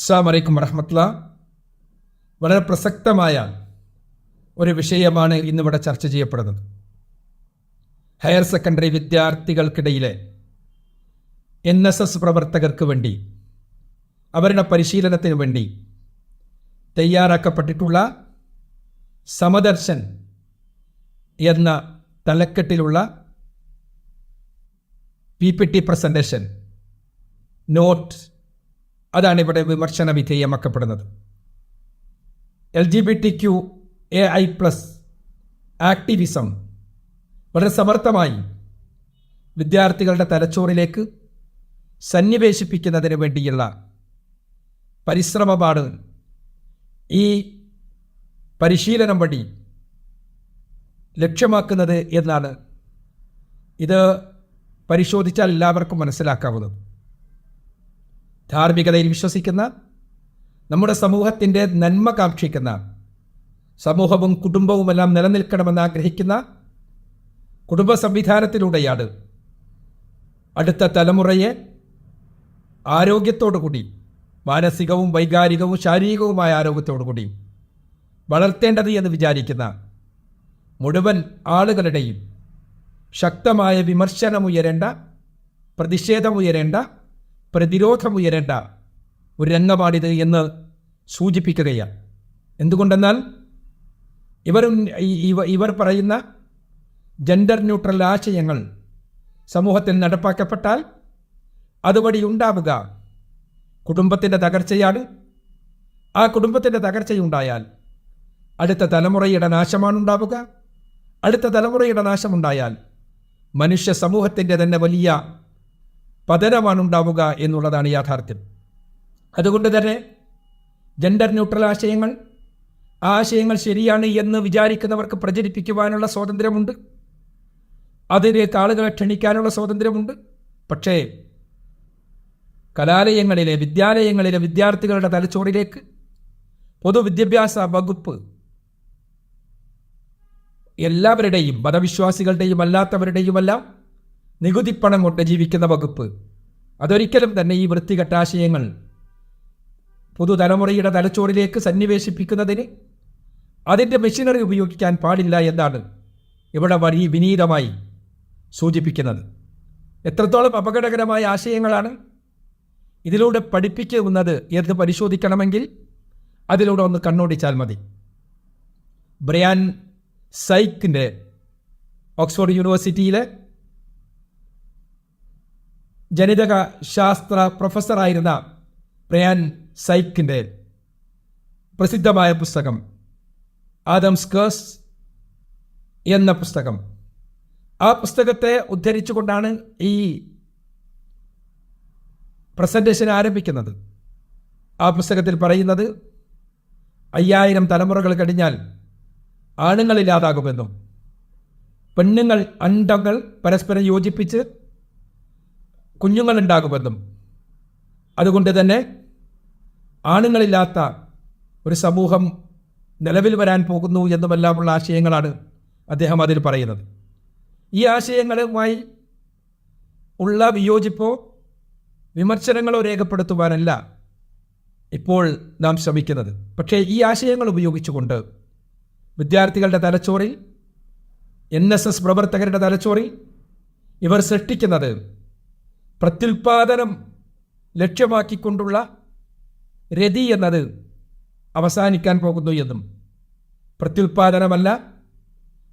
അസ്സാം വലൈക്കും വറഹമത്തുള്ള. വളരെ പ്രസക്തമായ ഒരു വിഷയമാണ് ഇന്നിവിടെ ചർച്ച ചെയ്യപ്പെടുന്നത്. ഹയർ സെക്കൻഡറി വിദ്യാർത്ഥികൾക്കിടയിലെ എൻ എസ് എസ് പ്രവർത്തകർക്ക് വേണ്ടി അവരുടെ പരിശീലനത്തിന് വേണ്ടി തയ്യാറാക്കപ്പെട്ടിട്ടുള്ള സമദർശൻ എന്ന തലക്കെട്ടിലുള്ള P P T presentation note അതാണ് ഇവിടെ വിമർശന വിധേയമാക്കപ്പെടുന്നത്. L G B T Q A I plus activism വളരെ സമർത്ഥമായി വിദ്യാർത്ഥികളുടെ തലച്ചോറിലേക്ക് സന്നിവേശിപ്പിക്കുന്നതിന് വേണ്ടിയുള്ള പരിശ്രമമാണ് ഈ പരിശീലനം വഴി ലക്ഷ്യമാക്കുന്നത് എന്നാണ് ഇത് പരിശോധിച്ചാൽ എല്ലാവർക്കും മനസ്സിലാക്കാവുന്നത്. ധാർമ്മികതയിൽ വിശ്വസിക്കുന്ന നമ്മുടെ സമൂഹത്തിന്റെ നന്മ കാക്ഷിക്കുന്ന സമൂഹവും കുടുംബവുമെല്ലാം നിലനിൽക്കണമെന്ന് ആഗ്രഹിക്കുന്ന കുടുംബ സംവിധാനത്തിലൂടെയാണ് അടുത്ത തലമുറയെ ആരോഗ്യത്തോടുകൂടി മാനസികവും വൈകാരികവും ശാരീരികവുമായ ആരോഗ്യത്തോടുകൂടി വളർത്തേണ്ടത് എന്ന് വിചാരിക്കുന്ന മുഴുവൻ ആളുകളുടെയും ശക്തമായ വിമർശനമുയരേണ്ട പ്രതിഷേധമുയരേണ്ട പ്രതിരോധമുയരേണ്ട ഒരു രംഗമാണിത് എന്ന് സൂചിപ്പിക്കുകയാണ്. എന്തുകൊണ്ടെന്നാൽ ഇവർ ഇവർ പറയുന്ന ജെൻഡർ ന്യൂട്രൽ ആശയങ്ങൾ സമൂഹത്തിൽ നടപ്പാക്കപ്പെട്ടാൽ അതുവഴി ഉണ്ടാവുക. കുടുംബത്തിന്റെ തകർച്ചയാണ്. ആ കുടുംബത്തിന്റെ തകർച്ചയുണ്ടായാൽ അടുത്ത തലമുറയുടെ നാശമാണ് ഉണ്ടാവുക അടുത്ത തലമുറയുടെ നാശമുണ്ടായാൽ മനുഷ്യ സമൂഹത്തിന്റെ തന്നെ വലിയ പതനമാണ് ഉണ്ടാവുക എന്നുള്ളതാണ് യാഥാർത്ഥ്യം. അതുകൊണ്ട് തന്നെ ജെൻഡർ ന്യൂട്രൽ ആശയങ്ങൾ ആ ആശയങ്ങൾ ശരിയാണ് എന്ന് വിചാരിക്കുന്നവർക്ക് പ്രചരിപ്പിക്കുവാനുള്ള സ്വാതന്ത്ര്യമുണ്ട്. അതിനെ ആളുകളെ ക്ഷണിക്കാനുള്ള സ്വാതന്ത്ര്യമുണ്ട്. പക്ഷേ കലാലയങ്ങളിലെ വിദ്യാലയങ്ങളിലെ വിദ്യാർത്ഥികളുടെ തലച്ചോറിലേക്ക് പൊതുവിദ്യാഭ്യാസ വകുപ്പ് എല്ലാവരുടെയും മതവിശ്വാസികളുടെയും അല്ലാത്തവരുടെയുമെല്ലാം നികുതിപ്പണം കൊണ്ട് ജീവിക്കുന്ന വകുപ്പ്. അതൊരിക്കലും തന്നെ ഈ വൃത്തികെട്ട ആശയങ്ങൾ പുതുതലമുറയുടെ തലച്ചോറിലേക്ക് സന്നിവേശിപ്പിക്കുന്നതിന് അതിന്റെ മെഷീനറി ഉപയോഗിക്കാൻ പാടില്ല എന്നാണ് ഇവിടെ വഴി വിനീതമായി സൂചിപ്പിക്കുന്നത്. എത്രത്തോളം അപകടകരമായ ആശയങ്ങളാണ് ഇതിലൂടെ പഠിപ്പിക്കുന്നത് എന്ന് പരിശോധിക്കണമെങ്കിൽ അതിലൂടെ ഒന്ന് കണ്ണോടിച്ചാൽ മതി. ബ്രയാൻ സൈക്കിന്റെ ഓക്സ്ഫോർഡ് യൂണിവേഴ്സിറ്റിയിലെ ജനിതക ശാസ്ത്ര പ്രൊഫസറായിരുന്ന പ്രയാൻ സൈക്കിന്റെ പ്രസിദ്ധമായ പുസ്തകം ആദംസ് കേസ് എന്ന പുസ്തകം. ആ പുസ്തകത്തെ ഉദ്ധരിച്ചുകൊണ്ടാണ് ഈ പ്രസന്റേഷൻ ആരംഭിക്കുന്നത്. ആ പുസ്തകത്തിൽ പറയുന്നത് അയ്യായിരം തലമുറകൾ കഴിഞ്ഞാൽ ആണുങ്ങളില്ലാതാകുമെന്നും പെണ്ണുങ്ങൾ അണ്ടങ്ങൾ പരസ്പരം യോജിപ്പിച്ച് കുഞ്ഞുങ്ങളുണ്ടാകുമെന്നും അതുകൊണ്ട് തന്നെ ആണുങ്ങളില്ലാത്ത ഒരു സമൂഹം നിലവിൽ വരാൻ പോകുന്നു എന്നുമെല്ലാമുള്ള ആശയങ്ങളാണ് അദ്ദേഹം അതിൽ പറയുന്നത്. ഈ ആശയങ്ങളുമായി ഉള്ള വിയോജിപ്പോ വിമർശനങ്ങളോ രേഖപ്പെടുത്തുവാനല്ല ഇപ്പോൾ നാം ശ്രമിക്കുന്നത്. പക്ഷേ ഈ ആശയങ്ങൾ ഉപയോഗിച്ചുകൊണ്ട് വിദ്യാർത്ഥികളുടെ തലച്ചോറിൽ എൻ എസ് എസ് പ്രവർത്തകരുടെ തലച്ചോറിൽ ഇവർ സൃഷ്ടിക്കുന്നത് പ്രത്യുൽപാദനം ലക്ഷ്യമാക്കിക്കൊണ്ടുള്ള രതി എന്നത് അവസാനിക്കാൻ പോകുന്നു എന്നും. പ്രത്യുൽപാദനമല്ല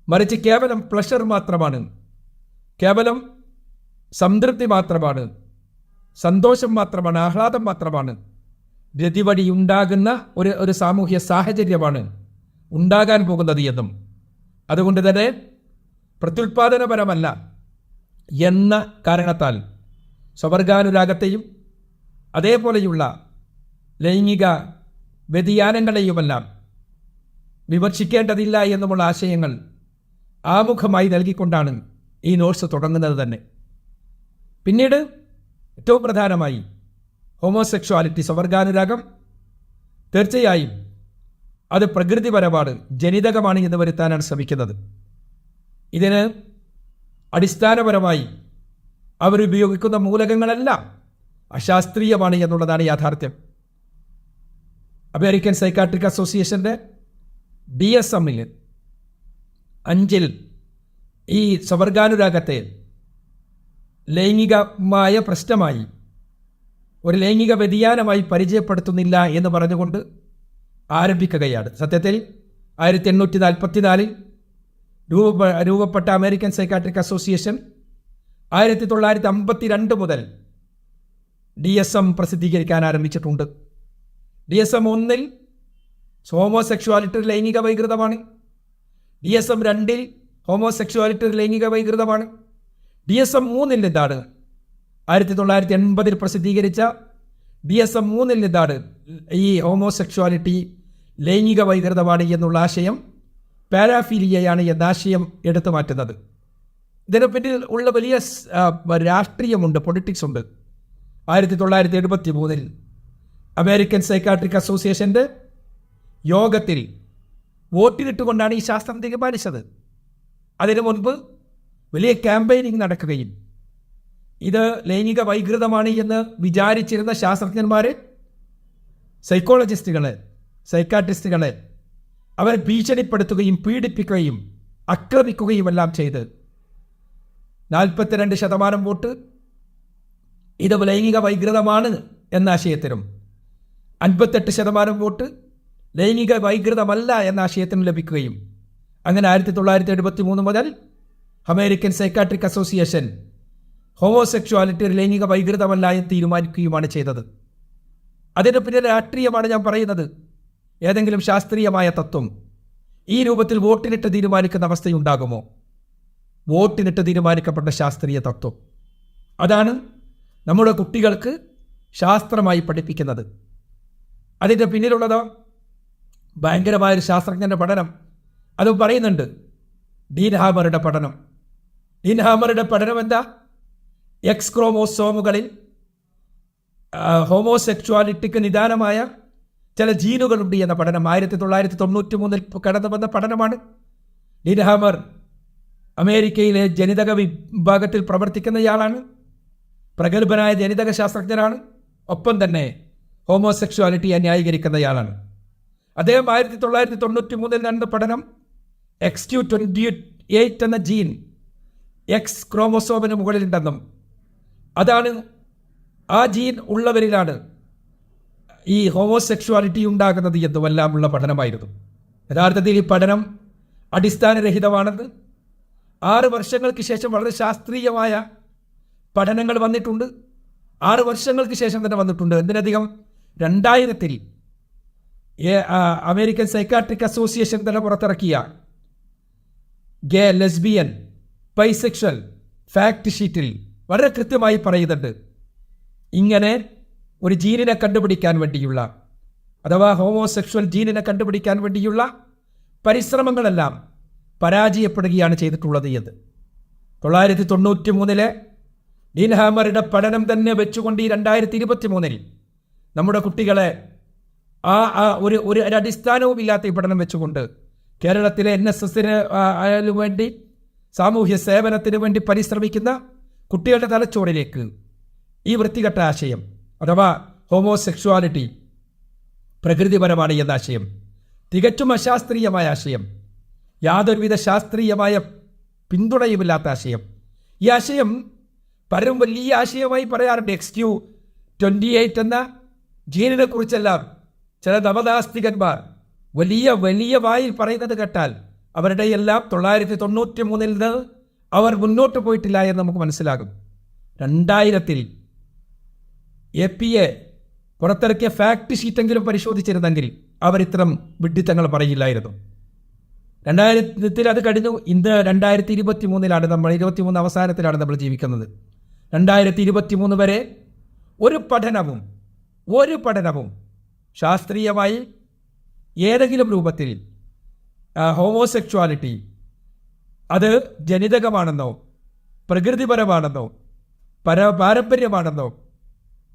മറിച്ച് കേവലം പ്ലഷർ മാത്രമാണ്. കേവലം സംതൃപ്തി മാത്രമാണ്. സന്തോഷം മാത്രമാണ് ആഹ്ലാദം മാത്രമാണ്. രതി വഴി ഉണ്ടാകുന്ന ഒരു ഒരു സാമൂഹ്യ സാഹചര്യമാണ് ഉണ്ടാകാൻ പോകുന്നത് എന്നും. അതുകൊണ്ട് തന്നെ പ്രത്യുൽപാദനപരമല്ല എന്ന കാരണത്താൽ സ്വവർഗാനുരാഗത്തെയും അതേപോലെയുള്ള ലൈംഗിക വ്യതിയാനങ്ങളെയുമെല്ലാം വിമർശിക്കേണ്ടതില്ല എന്നുമുള്ള ആശയങ്ങൾ ആമുഖമായി നൽകിക്കൊണ്ടാണ് ഈ നോട്ട്സ് തുടങ്ങുന്നത് തന്നെ. പിന്നീട് ഏറ്റവും പ്രധാനമായി ഹോമോസെക്ഷുവാലിറ്റി സ്വവർഗാനുരാഗം തീർച്ചയായും അത് പ്രകൃതിപരമാണ് ജനിതകമാണ് എന്ന് വരുത്താനാണ് ശ്രമിക്കുന്നത്. ഇതിന് അടിസ്ഥാനപരമായി അവരുപയോഗിക്കുന്ന മൂലകങ്ങളെല്ലാം അശാസ്ത്രീയമാണ് എന്നുള്ളതാണ് യാഥാർത്ഥ്യം. അമേരിക്കൻ സൈക്കാട്രിക് അസോസിയേഷന്റെ ഡി എസ് എമ്മിൽ അഞ്ചിൽ ഈ സ്വവർഗാനുരാഗത്തെ ലൈംഗികമായ പ്രശ്നമായി ഒരു ലൈംഗിക വ്യതിയാനമായി പരിചയപ്പെടുത്തുന്നില്ല എന്ന് പറഞ്ഞുകൊണ്ട് ആരംഭിക്കുകയാണ്. സത്യത്തിൽ ആയിരത്തി എണ്ണൂറ്റി നാൽപ്പത്തിനാലിൽ രൂപ രൂപപ്പെട്ട അമേരിക്കൻ സൈക്കാട്രിക് അസോസിയേഷൻ ആയിരത്തി തൊള്ളായിരത്തി അമ്പത്തി രണ്ട് മുതൽ ഡി എസ് എം പ്രസിദ്ധീകരിക്കാൻ ആരംഭിച്ചിട്ടുണ്ട്. ഡി എസ് എം ഒന്നിൽ ഹോമോസെക്ഷുവാലിറ്റി ലൈംഗിക വൈകൃതമാണ്. ഡി എസ് എം രണ്ടിൽ ഹോമോസെക്ഷുവാലിറ്റി ലൈംഗിക വൈകൃതമാണ്. ഡി എസ് എം മൂന്നിൽ നിന്നാണ് ആയിരത്തി തൊള്ളായിരത്തി എൺപതിൽ പ്രസിദ്ധീകരിച്ച ഡി എസ് എം മൂന്നിൽ നിന്നാണ് ഈ ഹോമോസെക്ഷുവാലിറ്റി ലൈംഗിക വൈകൃതമാണ് എന്നുള്ള ആശയം പാരാഫീലിയയാണ് എന്ന ആശയം എടുത്തു മാറ്റുന്നത്. ഇതിന് പറ്റി ഉള്ള വലിയ രാഷ്ട്രീയമുണ്ട് പൊളിറ്റിക്സ് ഉണ്ട്. ആയിരത്തി തൊള്ളായിരത്തി എഴുപത്തി മൂന്നിൽ അമേരിക്കൻ സൈക്കാട്രിക് അസോസിയേഷന്റെ യോഗത്തിൽ വോട്ടിലിട്ടുകൊണ്ടാണ് ഈ ശാസ്ത്രം തീരുമാനിച്ചത്. അതിനു മുൻപ് വലിയ ക്യാമ്പയിനിങ് നടക്കുകയും ഇത് ലൈംഗിക വൈകൃതമാണ് എന്ന് വിചാരിച്ചിരുന്ന ശാസ്ത്രജ്ഞന്മാർ സൈക്കോളജിസ്റ്റുകളെ സൈക്കാട്രിസ്റ്റുകളെ അവരെ ഭീഷണിപ്പെടുത്തുകയും പീഡിപ്പിക്കുകയും ആക്രമിക്കുകയുമെല്ലാം ചെയ്ത് നാൽപ്പത്തിരണ്ട് ശതമാനം വോട്ട് ഇത് ലൈംഗിക വൈകൃതമാണ് എന്ന ആശയത്തിനും അൻപത്തെട്ട് ശതമാനം വോട്ട് ലൈംഗിക വൈകൃതമല്ല എന്ന ആശയത്തിനും ലഭിക്കുകയും അങ്ങനെ ആയിരത്തി തൊള്ളായിരത്തി എഴുപത്തി മൂന്ന് മുതൽ അമേരിക്കൻ സൈക്കാട്രിക് അസോസിയേഷൻ ഹോമോസെക്ഷുവാലിറ്റി ലൈംഗിക വൈകൃതമല്ല എന്ന് തീരുമാനിക്കുകയുമാണ് ചെയ്തത്. അതിന്റെ പിന്നെ രാഷ്ട്രീയമാണ് ഞാൻ പറയുന്നത്. ഏതെങ്കിലും ശാസ്ത്രീയമായ തത്വം ഈ രൂപത്തിൽ വോട്ടിനിട്ട് തീരുമാനിക്കുന്ന അവസ്ഥയുണ്ടാകുമോ? വോട്ടിനിട്ട് തീരുമാനിക്കപ്പെട്ട ശാസ്ത്രീയ തത്വം. അതാണ് നമ്മുടെ കുട്ടികൾക്ക് ശാസ്ത്രമായി പഠിപ്പിക്കുന്നത്. അതിന്റെ പിന്നിലുള്ളത് ഭയങ്കരമായൊരു ശാസ്ത്രജ്ഞന്റെ പഠനം. അത് പറയുന്നുണ്ട് ഡീൻ ഹാമറുടെ പഠനം. ഡീൻ ഹാമറുടെ പഠനം എന്താ? എക്സ് ക്രോമോസോമുകളിൽ ഹോമോസെക്ച്വാലിറ്റിക്ക് നിദാനമായ ചില ജീനുകളുണ്ട് എന്ന പഠനം ആയിരത്തി തൊള്ളായിരത്തി തൊണ്ണൂറ്റി മൂന്നിൽ കടന്നു വന്ന പഠനമാണ് ഡീൻ ഹാമർ അമേരിക്കയിലെ ജനിതക വിഭാഗത്തിൽ പ്രവർത്തിക്കുന്നയാളാണ്. പ്രഗത്ഭനായ ജനിതക ശാസ്ത്രജ്ഞനാണ്. ഒപ്പം തന്നെ ഹോമോസെക്ഷുവാലിറ്റിയെ ന്യായീകരിക്കുന്നയാളാണ്. അദ്ദേഹം ആയിരത്തി തൊള്ളായിരത്തി തൊണ്ണൂറ്റി മൂന്നിൽ നടന്ന പഠനം എക്സ് ക്യു ട്വന്റി എയ്റ്റ് എന്ന ജീൻ എക്സ് ക്രോമോസോമിന് മുകളിലുണ്ടെന്നും അതാണ് ആ ജീൻ ഉള്ളവരിലാണ് ഈ ഹോമോസെക്ഷുവാലിറ്റി ഉണ്ടാകുന്നത് എന്നുമെല്ലാമുള്ള പഠനമായിരുന്നു. യഥാർത്ഥത്തിൽ ഈ പഠനം അടിസ്ഥാനരഹിതമാണെന്ന് ആറ് വർഷങ്ങൾക്ക് ശേഷം വളരെ ശാസ്ത്രീയമായ പഠനങ്ങൾ വന്നിട്ടുണ്ട്. ആറ് വർഷങ്ങൾക്ക് ശേഷം തന്നെ വന്നിട്ടുണ്ട്. എന്തിനധികം? രണ്ടായിരത്തിൽ അമേരിക്കൻ സൈക്കാട്രിക് അസോസിയേഷൻ തന്നെ പുറത്തിറക്കിയ ഗേ ലെസ്ബിയൻ ബൈസെക്ഷൽ ഫാക്ട് ഷീറ്റിൽ വളരെ കൃത്യമായി പറയുന്നുണ്ട്. ഇങ്ങനെ ഒരു ജീനിനെ കണ്ടുപിടിക്കാൻ വേണ്ടിയുള്ള അഥവാ ഹോമോസെക്ഷൽ ജീനിനെ കണ്ടുപിടിക്കാൻ വേണ്ടിയുള്ള പരിശ്രമങ്ങളെല്ലാം പരാജയപ്പെടുകയാണ് ചെയ്തിട്ടുള്ളത് എന്ന്. തൊള്ളായിരത്തി തൊണ്ണൂറ്റി മൂന്നിലെ ഡീൻഹാമറുടെ പഠനം തന്നെ വെച്ചുകൊണ്ട് ഈ രണ്ടായിരത്തി ഇരുപത്തി മൂന്നിൽ നമ്മുടെ കുട്ടികളെ ആ ഒരു ഒരു അടിസ്ഥാനവും ഇല്ലാത്ത ഈ പഠനം വെച്ചുകൊണ്ട് കേരളത്തിലെ എൻ എസ് എസിന് വേണ്ടി സാമൂഹ്യ സേവനത്തിന് വേണ്ടി പരിശ്രമിക്കുന്ന കുട്ടികളുടെ തലച്ചോറിലേക്ക് ഈ വൃത്തികെട്ട ആശയം അഥവാ ഹോമോസെക്ഷുവാലിറ്റി പ്രകൃതിപരമാണ് എന്ന ആശയം തികച്ചും അശാസ്ത്രീയമായ ആശയം യാതൊരുവിധ ശാസ്ത്രീയമായ പിന്തുണയുമില്ലാത്ത ആശയം. ഈ ആശയം പലരും വലിയ ആശയമായി പറയാറുണ്ട്. എക്സ് ക്യൂ ട്വന്റി എയ്റ്റ് എന്ന ജീനിനെ കുറിച്ചെല്ലാം ചില നവനാസ്തികന്മാർ വലിയ വലിയ വായിൽ പറയുന്നത് കേട്ടാൽ അവരുടെ എല്ലാം തൊള്ളായിരത്തി തൊണ്ണൂറ്റി മൂന്നിൽ നിന്ന് അവർ മുന്നോട്ട് പോയിട്ടില്ല എന്ന് നമുക്ക് മനസ്സിലാകും. രണ്ടായിരത്തിൽ എ പി എ പുറത്തിറക്കിയ ഫാക്ട് ഷീറ്റെങ്കിലും പരിശോധിച്ചിരുന്നെങ്കിൽ അവർ ഇത്തരം വിഡ്ഢിത്തങ്ങൾ പറയില്ലായിരുന്നു. രണ്ടായിരത്തിൽ അത് കഴിഞ്ഞു. ഇന്ന് രണ്ടായിരത്തി ഇരുപത്തി മൂന്നിലാണ് നമ്മൾ ഇരുപത്തി മൂന്ന് അവസാനത്തിലാണ് നമ്മൾ ജീവിക്കുന്നത്. രണ്ടായിരത്തി ഇരുപത്തി മൂന്ന് വരെ ഒരു പഠനവും ഒരു പഠനവും ശാസ്ത്രീയമായി ഏതെങ്കിലും രൂപത്തിൽ ഹോമോസെക്ഷുവാലിറ്റി അത് ജനിതകമാണെന്നോ പ്രകൃതിപരമാണെന്നോ പര പാരമ്പര്യമാണെന്നോ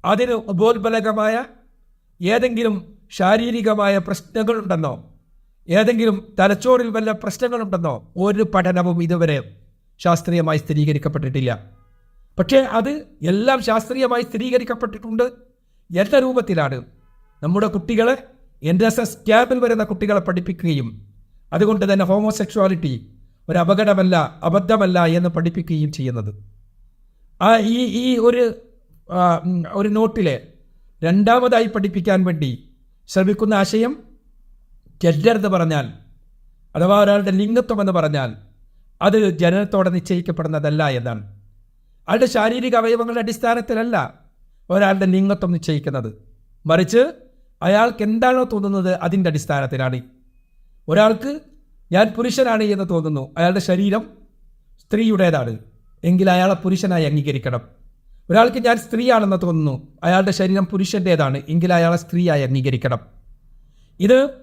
അതിന് ഉപോത്ബലകമായ ഏതെങ്കിലും ശാരീരികമായ പ്രശ്നങ്ങളുണ്ടെന്നോ ഏതെങ്കിലും തലച്ചോറിൽ വല്ല പ്രശ്നങ്ങളുണ്ടെന്നോ ഒരു പഠനവും ഇതുവരെ ശാസ്ത്രീയമായി സ്ഥിരീകരിക്കപ്പെട്ടിട്ടില്ല. പക്ഷേ അത് എല്ലാം ശാസ്ത്രീയമായി സ്ഥിരീകരിക്കപ്പെട്ടിട്ടുണ്ട് എന്ന രൂപത്തിലാണ് നമ്മുടെ കുട്ടികളെ എൻ എസ് എസ് ക്യാമ്പിൽ വരുന്ന കുട്ടികളെ പഠിപ്പിക്കുകയും അതുകൊണ്ട് തന്നെ ഹോമോസെക്ഷുവാലിറ്റി ഒരു അപകടമല്ല അബദ്ധമല്ല എന്ന് പഠിപ്പിക്കുകയും ചെയ്യുന്നത്. ആ ഈ ഈ ഒരു ഒരു നോട്ടിലെ രണ്ടാമതായി പഠിപ്പിക്കാൻ വേണ്ടി ശ്രമിക്കുന്ന ആശയം ജെൻഡർ പറഞ്ഞാൽ അഥവാ ഒരാളുടെ ലിംഗത്വം എന്ന് പറഞ്ഞാൽ അത് ജനനത്തോടെ നിശ്ചയിക്കപ്പെടുന്നതല്ല എന്നാണ്. അയാളുടെ ശാരീരിക അവയവങ്ങളുടെ അടിസ്ഥാനത്തിലല്ല ഒരാളുടെ ലിംഗത്വം നിശ്ചയിക്കുന്നത്. മറിച്ച് അയാൾക്ക് എന്താണോ തോന്നുന്നത് അതിന്റെ അടിസ്ഥാനത്തിലാണ്. ഒരാൾക്ക് ഞാൻ പുരുഷനാണ് എന്ന് തോന്നുന്നു അയാളുടെ ശരീരം സ്ത്രീയുടേതാണ്. എങ്കിൽ അയാളെ പുരുഷനായി അംഗീകരിക്കണം. ഒരാൾക്ക് ഞാൻ സ്ത്രീയാണെന്ന് തോന്നുന്നു അയാളുടെ ശരീരം പുരുഷന്റേതാണ് എങ്കിൽ അയാളെ സ്ത്രീയായി അംഗീകരിക്കണം. ഇത്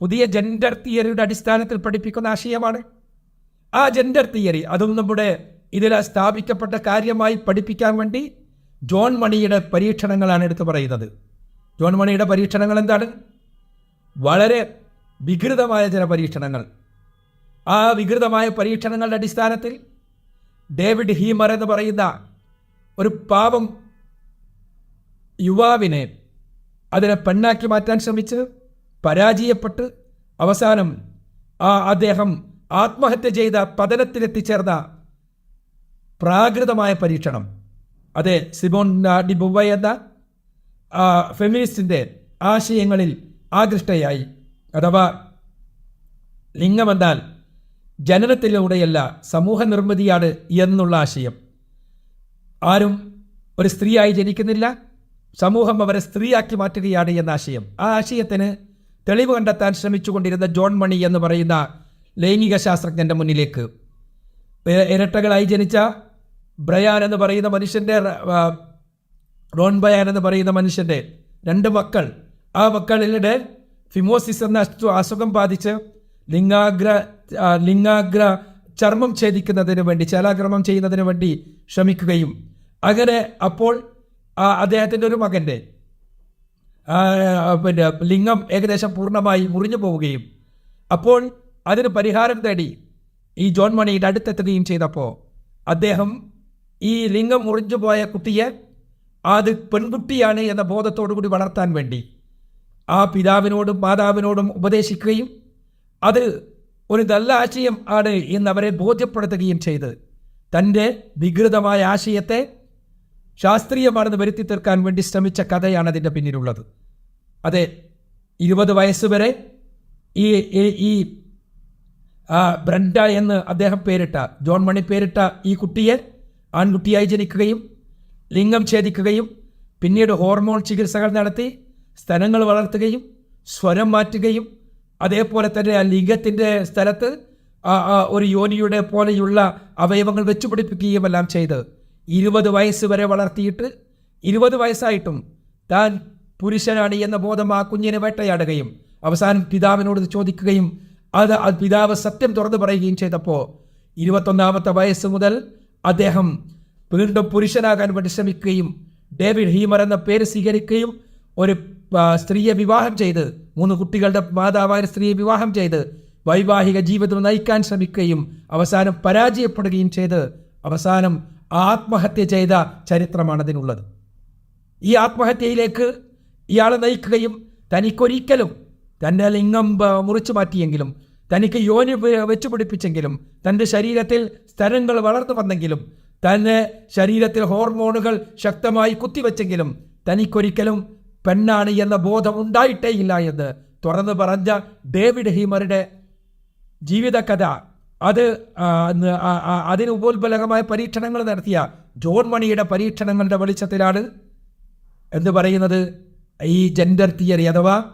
പുതിയ ജെൻഡർ തിയറിയുടെ അടിസ്ഥാനത്തിൽ പഠിപ്പിക്കുന്ന ആശയമാണ്. ആ ജെൻഡർ തിയറി അതും നമ്മുടെ ഇതിൽ സ്ഥാപിക്കപ്പെട്ട കാര്യമായി പഠിപ്പിക്കാൻ വേണ്ടി ജോൺ മണിയുടെ പരീക്ഷണങ്ങളാണ് എടുത്തു പറയുന്നത്. ജോൺ മണിയുടെ പരീക്ഷണങ്ങൾ എന്താണ്? വളരെ വികൃതമായ ചില പരീക്ഷണങ്ങൾ. ആ വികൃതമായ പരീക്ഷണങ്ങളുടെ അടിസ്ഥാനത്തിൽ ഡേവിഡ് ഹീമർ എന്ന് പറയുന്ന ഒരു പാപം യുവാവിനെ അതിനെ പെണ്ണാക്കി മാറ്റാൻ ശ്രമിച്ച് പരാജയപ്പെട്ട് അവസാനം ആ അദ്ദേഹം ആത്മഹത്യ ചെയ്ത പതനത്തിലെത്തിച്ചേർന്ന പ്രാകൃതമായ പരീക്ഷണം. അതെ സിബോൺ ഡി ബുവ എന്ന ഫെമിനിസ്റ്റിന്റെ ആശയങ്ങളിൽ ആകൃഷ്ടയായി. അഥവാ ലിംഗമെന്നാൽ ജനനത്തിലൂടെയല്ല സമൂഹ നിർമ്മിതിയാണ് എന്നുള്ള ആശയം. ആരും ഒരു സ്ത്രീയായി ജനിക്കുന്നില്ല സമൂഹം അവരെ സ്ത്രീയാക്കി മാറ്റുകയാണ് എന്ന ആശയം. ആ ആശയത്തിന് തെളിവ് കണ്ടെത്താൻ ശ്രമിച്ചുകൊണ്ടിരുന്ന ജോൺ മണി എന്ന് പറയുന്ന ലൈംഗിക ശാസ്ത്രജ്ഞന്റെ മുന്നിലേക്ക്. ഇരട്ടകളായി ജനിച്ച ബ്രയാൻ എന്ന് പറയുന്ന മനുഷ്യന്റെ റോൺ ബയാൻ എന്ന് പറയുന്ന മനുഷ്യന്റെ രണ്ട് മക്കൾ. ആ മക്കളിലൂടെ ഫിമോസിസ് എന്ന അസു- അസുഖം ബാധിച്ച് ലിംഗാഗ്ര ലിംഗാഗ്ര ചർമ്മം ഛേദിക്കുന്നതിന് വേണ്ടി ചലാക്രമം ചെയ്യുന്നതിന് വേണ്ടി ശ്രമിക്കുകയും. അങ്ങനെ അപ്പോൾ അദ്ദേഹത്തിന്റെ ഒരു മകന്റെ പിന്നെ ലിംഗം ഏകദേശം പൂർണമായി മുറിഞ്ഞു പോവുകയും. അപ്പോൾ അതിന് പരിഹാരം തേടി ഈ ജോൺ മണിയുടെ അടുത്തെത്തുകയും ചെയ്തപ്പോൾ അദ്ദേഹം ഈ ലിംഗം മുറിഞ്ഞു പോയ കുട്ടിയെ അത് പെൺകുട്ടിയാണ് എന്ന ബോധത്തോടു കൂടി വളർത്താൻ വേണ്ടി ആ പിതാവിനോടും മാതാവിനോടും ഉപദേശിക്കുകയും അത് ഒരു നല്ല ആശയം ആണ് എന്നവരെ ബോധ്യപ്പെടുത്തുകയും ചെയ്ത് തന്റെ വികൃതമായ ആശയത്തെ ശാസ്ത്രീയമാണെന്ന് വരുത്തി തീർക്കാൻ വേണ്ടി ശ്രമിച്ച കഥയാണ് അതിന്റെ പിന്നിലുള്ളത്. അതെ ഇരുപത് വയസ്സ് വരെ ഈ ഈ- ബ്രണ്ട എന്ന് അദ്ദേഹം പേരിട്ട ജോൺ മണി പേരിട്ട ഈ കുട്ടിയെ ആൺകുട്ടിയായി ജനിക്കുകയും ലിംഗം ഛേദിക്കുകയും പിന്നീട് ഹോർമോൺ ചികിത്സകൾ നടത്തി സ്ഥലങ്ങൾ വളർത്തുകയും സ്വരം മാറ്റുകയും അതേപോലെ തന്നെ ആ ലിംഗത്തിന്റെ സ്ഥലത്ത് ഒരു യോനിയുടെ പോലെയുള്ള അവയവങ്ങൾ വെച്ചുപിടിപ്പിക്കുകയും എല്ലാം ചെയ്ത് ഇരുപത് വയസ്സ് വരെ വളർത്തിയിട്ട് ഇരുപത് വയസ്സായിട്ടും താൻ പുരുഷനാണ് എന്ന ബോധം ആ കുഞ്ഞിനെ വേട്ടയാടുകയും അവസാനം പിതാവിനോട് ചോദിക്കുകയും അത് പിതാവ് സത്യം തുറന്നു പറയുകയും ചെയ്തപ്പോൾ ഇരുപത്തൊന്നാമത്തെ വയസ്സ് മുതൽ അദ്ദേഹം വീണ്ടും പുരുഷനാകാൻ വേണ്ടി ശ്രമിക്കുകയും ഡേവിഡ് ഹീമർ എന്ന പേര് സ്വീകരിക്കുകയും ഒരു സ്ത്രീയെ വിവാഹം ചെയ്ത് മൂന്ന് കുട്ടികളുടെ മാതാവായ സ്ത്രീയെ വിവാഹം ചെയ്ത് വൈവാഹിക ജീവിതം നയിക്കാൻ ശ്രമിക്കുകയും അവസാനം പരാജയപ്പെടുകയും ചെയ്ത് അവസാനം ആത്മഹത്യ ചെയ്ത ചരിത്രമാണ് അതിനുള്ളത് ഈ ആത്മഹത്യയിലേക്ക് ഇയാളെ നയിക്കുകയും തനിക്കൊരിക്കലും തന്റെ ലിംഗം മുറിച്ചു മാറ്റിയെങ്കിലും തനിക്ക് യോനി വെച്ചു പിടിപ്പിച്ചെങ്കിലും തന്റെ ശരീരത്തിൽ സ്ഥലങ്ങൾ വളർന്നു വന്നെങ്കിലും തന്നെ ശരീരത്തിൽ ഹോർമോണുകൾ ശക്തമായി കുത്തിവെച്ചെങ്കിലും തനിക്കൊരിക്കലും പെണ്ണാണ് എന്ന ബോധം ഉണ്ടായിട്ടേയില്ല എന്ന് തുറന്നു പറഞ്ഞ ഡേവിഡ് ഹീമറുടെ ജീവിതകഥ അത് അതിന് ഉപോത്ബലകമായ പരീക്ഷണങ്ങൾ നടത്തിയ ജോൺ മണിയുടെ പരീക്ഷണങ്ങളുടെ വെളിച്ചത്തിലാണ് എന്ന് പറയുന്നത്? ഈ ജെൻഡർ തിയറി അഥവാ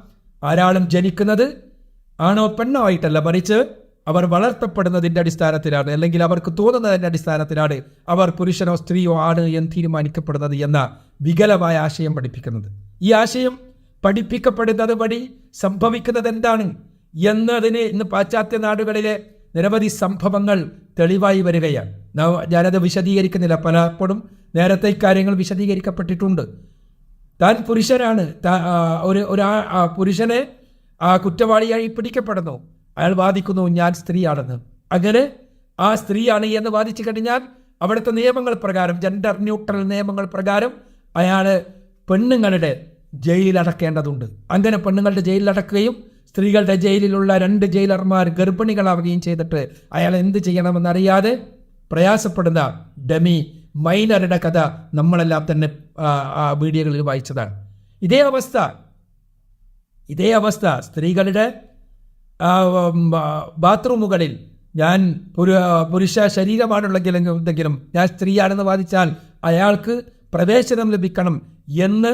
ആരാളും ജനിക്കുന്നത് ആണോ പെണ്ണോ ആയിട്ടല്ല മറിച്ച് അവർ വളർത്തപ്പെടുന്നതിന്റെ അടിസ്ഥാനത്തിലാണ് അല്ലെങ്കിൽ അവർക്ക് തോന്നുന്നതിന്റെ അടിസ്ഥാനത്തിലാണ് അവർ പുരുഷനോ സ്ത്രീയോ ആണ് എന്ന് തീരുമാനിക്കപ്പെടുന്നത് എന്ന വികലമായ ആശയം പഠിപ്പിക്കുന്നത്. ഈ ആശയം പഠിപ്പിക്കപ്പെടുന്നത് വഴി സംഭവിക്കുന്നത് എന്താണ്? എന്നതിന് ഇന്ന് പാശ്ചാത്യ നാടുകളിലെ നിരവധി സംഭവങ്ങൾ തെളിവായി വരികയാണ്. ഞാനത് വിശദീകരിക്കുന്നില്ല. പലപ്പോഴും നേരത്തെ കാര്യങ്ങൾ വിശദീകരിക്കപ്പെട്ടിട്ടുണ്ട്. താൻ പുരുഷനാണ്. ഒരു ഒരു പുരുഷനെ കുറ്റവാളിയായി പിടിക്കപ്പെടുന്നു. അയാൾ വാദിക്കുന്നു ഞാൻ സ്ത്രീയാണെന്ന്. അങ്ങനെ ആ സ്ത്രീയാണ് എന്ന് വാദിച്ചു കഴിഞ്ഞാൽ അവിടുത്തെ നിയമങ്ങൾ പ്രകാരം ജെൻഡർ ന്യൂട്രൽ നിയമങ്ങൾ പ്രകാരം അയാൾ പെണ്ണുങ്ങളുടെ ജയിലിലടക്കേണ്ടതുണ്ട് അങ്ങനെ പെണ്ണുങ്ങളുടെ ജയിലിലടക്കുകയും സ്ത്രീകളുടെ ജയിലിലുള്ള രണ്ട് ജയിലർമാർ ഗർഭിണികളാവുകയും ചെയ്തിട്ട് അയാൾ എന്ത് ചെയ്യണമെന്നറിയാതെ പ്രയാസപ്പെടുന്ന ഡമി മൈനറുടെ കഥ നമ്മളെല്ലാം തന്നെ വീഡിയോകളിൽ വായിച്ചതാണ്. ഇതേ അവസ്ഥ ഇതേ അവസ്ഥ സ്ത്രീകളുടെ ബാത്റൂമുകളിൽ ഞാൻ ഒരു പുരുഷ ശരീരമാണുള്ളെങ്കിലും എന്തെങ്കിലും ഞാൻ സ്ത്രീയാണെന്ന് വാദിച്ചാൽ അയാൾക്ക് പ്രവേശനം ലഭിക്കണം എന്ന്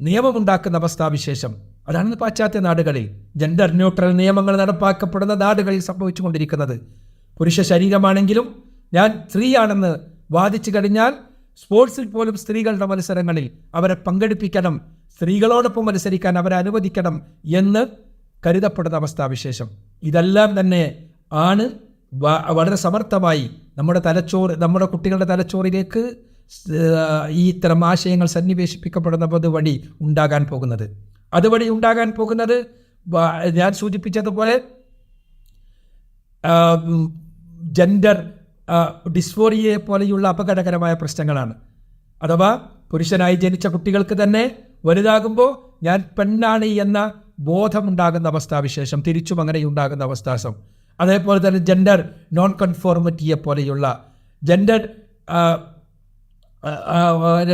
നിയമമുണ്ടാക്കുന്ന അവസ്ഥാവിശേഷം. അതാണ് പാശ്ചാത്യ നാടുകളിൽ ജെൻഡർ ന്യൂട്രൽ നിയമങ്ങൾ നടപ്പാക്കപ്പെടുന്ന നാടുകളിൽ സംഭവിച്ചുകൊണ്ടിരിക്കുന്നത്. പുരുഷ ശരീരമാണെങ്കിലും ഞാൻ സ്ത്രീയാണെന്ന് വാദിച്ചു കഴിഞ്ഞാൽ സ്പോർട്സിൽ പോലും സ്ത്രീകളുടെ മത്സരങ്ങളിൽ അവരെ പങ്കെടുപ്പിക്കണം സ്ത്രീകളോടൊപ്പം മത്സരിക്കാൻ അവരെ അനുവദിക്കണം എന്ന് കരുതപ്പെടുന്ന അവസ്ഥാവിശേഷം ഇതെല്ലാം തന്നെ ആണ് വളരെ സമർത്ഥമായി നമ്മുടെ തലച്ചോറ് നമ്മുടെ കുട്ടികളുടെ തലച്ചോറിലേക്ക് ഈ ഇത്തരം ആശയങ്ങൾ സന്നിവേശിപ്പിക്കപ്പെടുന്നത് വഴി ഉണ്ടാകാൻ പോകുന്നത്. അതുവഴി ഉണ്ടാകാൻ പോകുന്നത് ഞാൻ സൂചിപ്പിച്ചതുപോലെ ജെൻഡർ ഡിസ്ഫോറിയെ പോലെയുള്ള അപകടകരമായ പ്രശ്നങ്ങളാണ്. അഥവാ പുരുഷനായി ജനിച്ച കുട്ടികൾക്ക് തന്നെ വലുതാകുമ്പോൾ ഞാൻ പെണ്ണാണ് എന്ന ബോധമുണ്ടാകുന്ന അവസ്ഥാവിശേഷം തിരിച്ചും അങ്ങനെ ഉണ്ടാകുന്ന അവസ്ഥാസം അതേപോലെ തന്നെ ജെൻഡർ നോൺ കൺഫോർമിറ്റിയെ പോലെയുള്ള ജെൻഡർ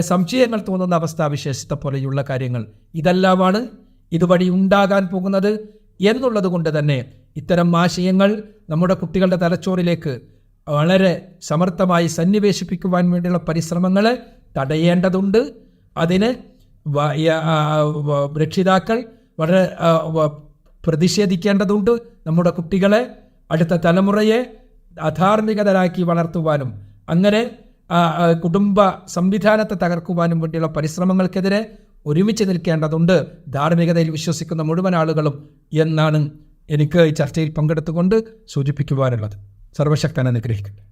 സംശയങ്ങൾ തോന്നുന്ന അവസ്ഥാവിശേഷത്തെ പോലെയുള്ള കാര്യങ്ങൾ. ഇതെല്ലാമാണ് ഇതുവഴി ഉണ്ടാകാൻ പോകുന്നത് എന്നുള്ളത് കൊണ്ട് തന്നെ ഇത്തരം ആശയങ്ങൾ നമ്മുടെ കുട്ടികളുടെ തലച്ചോറിലേക്ക് വളരെ സമർത്ഥമായി സന്നിവേശിപ്പിക്കുവാൻ വേണ്ടിയുള്ള പരിശ്രമങ്ങൾ തടയേണ്ടതുണ്ട്. അതിന് രക്ഷിതാക്കൾ വളരെ പ്രതിഷേധിക്കേണ്ടതുണ്ട്. നമ്മുടെ കുട്ടികളെ അടുത്ത തലമുറയെ അധാർമികതരാക്കി വളർത്തുവാനും. അങ്ങനെ കുടുംബ സംവിധാനത്തെ തകർക്കുവാനും വേണ്ടിയുള്ള പരിശ്രമങ്ങൾക്കെതിരെ ഒരുമിച്ച് നിൽക്കേണ്ടതുണ്ട്. ധാർമ്മികതയിൽ വിശ്വസിക്കുന്ന മുഴുവൻ ആളുകളും എന്നാണ് എനിക്ക് ഈ ചർച്ചയിൽ പങ്കെടുത്തുകൊണ്ട് സൂചിപ്പിക്കുവാനുള്ളത്. സർവശക്തൻ അനുഗ്രഹിക്കട്ടെ.